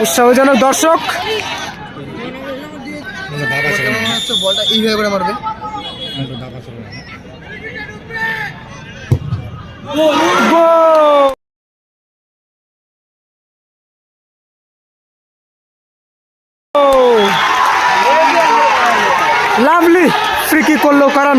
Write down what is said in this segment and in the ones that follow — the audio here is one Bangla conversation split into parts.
উৎসাহজনক দর্শক। বলটা এইভাবে করে লাভলি ফ্রি কি করল কারণ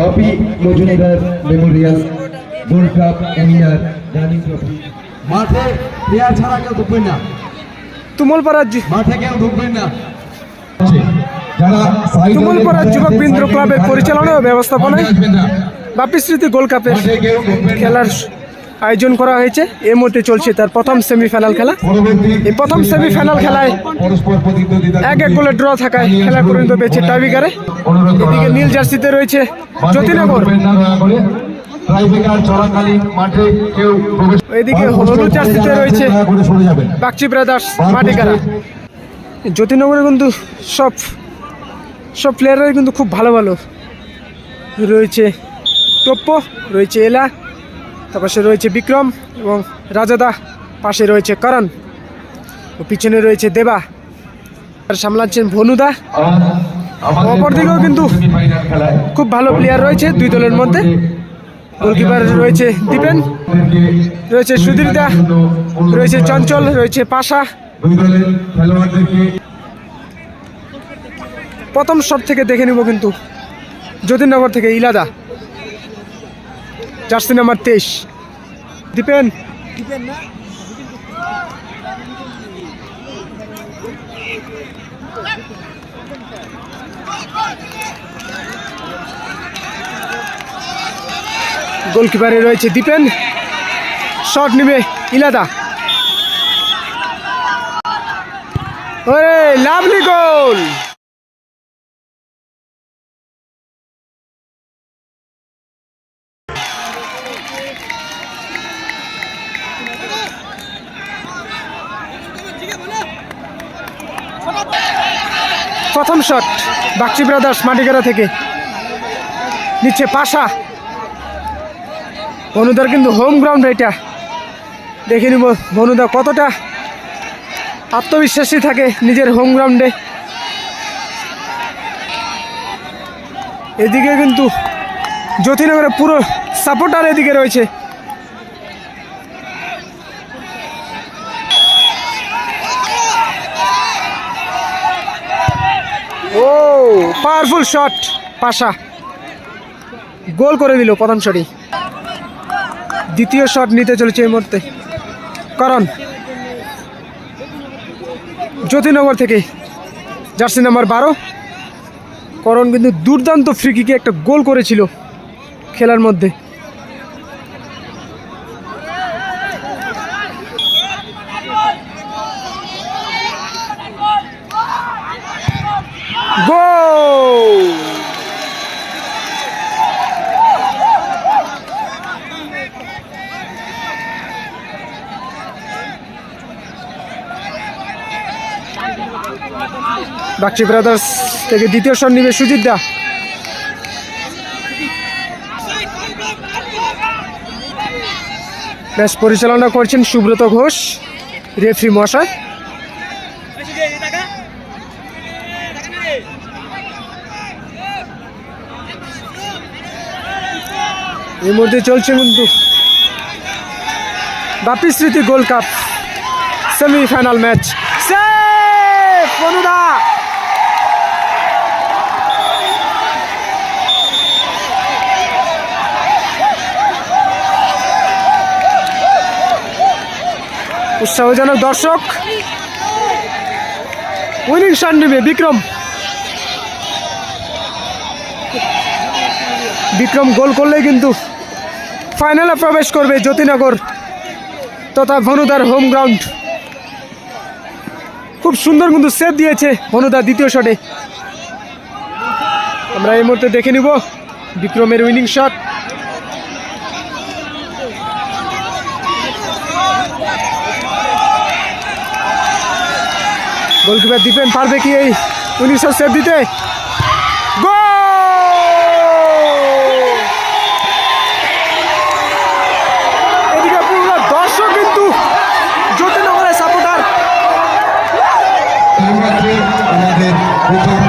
Bapi Majumdar memorial gold cup এমিয়ার Rani trophy মাঠে প্লেয়ার ছাড়া কেউ ঢুকবেন না। তুমলপাড়ার জি- মাঠে কেউ ঢুকবেন না। যুবক ক্লাবের পরিচালনা ও ব্যবস্থাপনায় বাপি স্মৃতি গোল্ড কাপের খেলার আয়োজন করা হয়েছে। এই মুহূর্তে চলছে তার প্রথম সেমিফাইনাল খেলা। এই প্রথম সেমিফাইনাল খেলায় এক এক গোলে ড্র থাকায় খেলা পর্যন্ত পেয়েছে টাইবিকারে এদিকে নীল জার্সিতে রয়েছে জ্যোতিনগর। এদিকে হলুদ জার্সিতে রয়েছে বাগচি ব্রাদার্স মাটিকারা। জ্যোতিনগরে কিন্তু সব সব প্লেয়াররাই কিন্তু খুব ভালো ভালো রয়েছে। টপ্প, রয়েছে এলা তারপর সে রয়েছে বিক্রম এবং রাজাদা পাশে রয়েছে করণ ও পিছনে রয়েছে দেবা। আর সামলাচ্ছেন ভনুদা অপরদিকেও কিন্তু খুব ভালো প্লেয়ার রয়েছে দুই দলের মধ্যে। গোলকিপার রয়েছে দীপেন, রয়েছে সুধীরদা রয়েছে চঞ্চল, রয়েছে পাশা। প্রথম শট থেকে দেখে নিব কিন্তু। যতীননগর থেকে ইলাদা। জার্সি নাম্বার তেইশ। দীপেন গোলকিপারে রয়েছে দীপেন শট নিবে ইলাদা। ওরে লাভলি গোল প্রথম শট বাগচি ব্রাদার্স মাটিগারা থেকে। নিচ্ছে পাশা বনুদার কিন্তু হোম গ্রাউন্ড এটা। দেখে নিব বনুদা কতটা আত্মবিশ্বাসী থাকে নিজের হোম গ্রাউন্ডে এদিকে কিন্তু জ্যোতিনগরের পুরো সাপোর্টার এদিকে রয়েছে ও পাওয়ারফুল শট, পাশা। গোল করে দিল প্রথম শটই। দ্বিতীয় শট নিতে চলেছে এই মুহূর্তে। করণ। জ্যোতিনগর থেকে জার্সি নাম্বার বারো। করণ কিন্তু দুর্দান্ত ফ্রিকিকে একটা গোল করেছিল খেলার মধ্যে। বাক্সি ব্রাদার্স থেকে দ্বিতীয় নিবে সুজিত দা। ম্যাচ পরিচালনা করছেন সুব্রত ঘোষ, রেফরি মশাই। এই মধ্যে চলছে কিন্তু Bapi Smriti gold cup semifinal match. বনুদা। উৎসাহজনক দর্শক। উইনিং শট নেবে বিক্রম। বিক্রম গোল করলেই কিন্তু ফাইনালে প্রবেশ করবে জ্যোতিনগর তথা ভনুদার হোম গ্রাউন্ড খুব সুন্দর কিন্তু সেভ দিয়েছে অনুদা দ্বিতীয় শটে আমরা এই মুহূর্তে দেখে নিব বিক্রমের উইনিং শট গোলকিপার দীপেন পারবে কি এই উনিশ সেভ দিতে? We